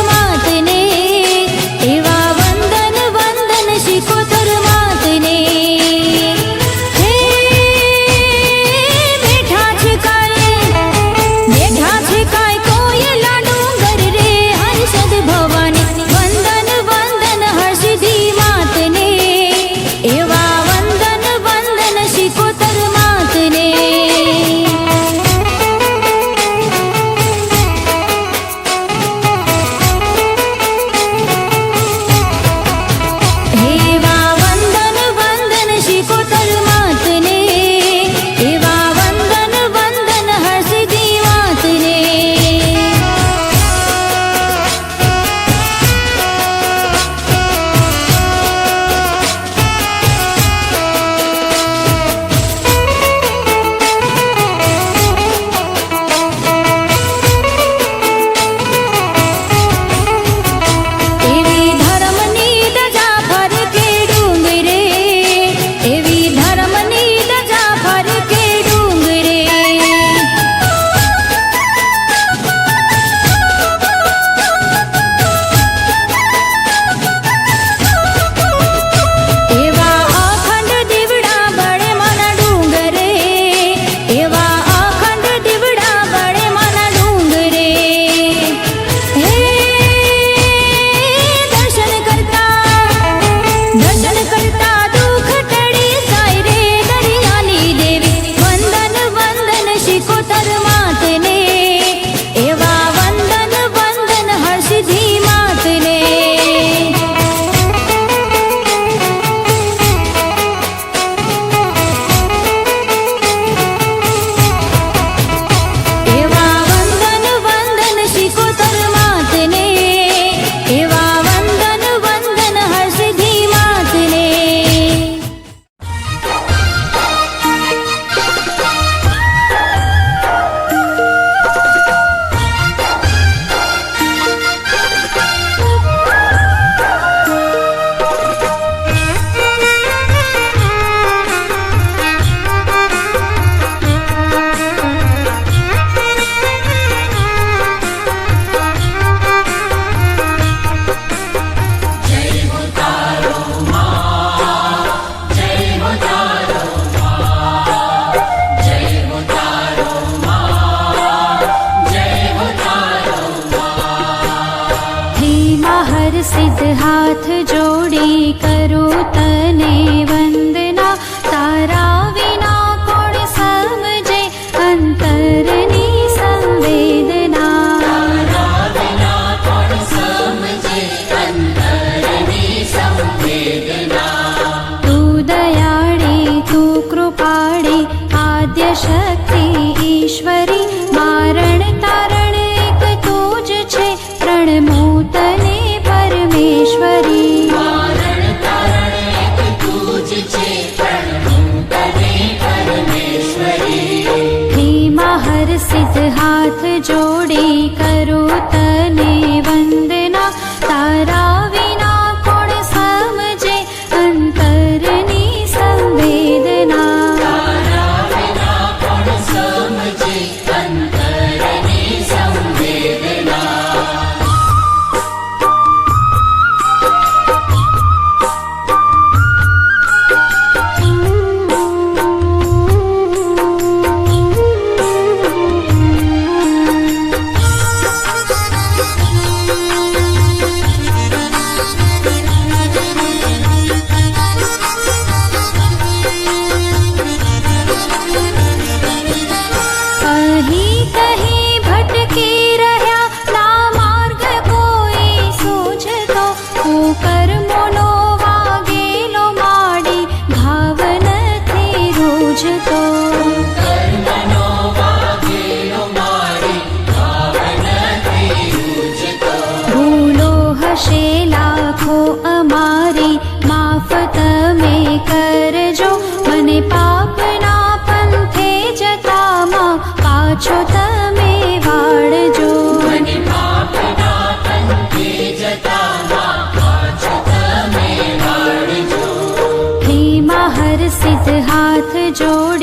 come on. હાથ જોડી કરું તને વંદના તારા सिद्ध हाथ जोडे करो तने वन्दे હશે લાખો અમારી માફ તમે કરજો મને પાપના પંથે જતામાં પાછો તમે વાળજો. હે માહર સિદ્ધ હાથ જોડી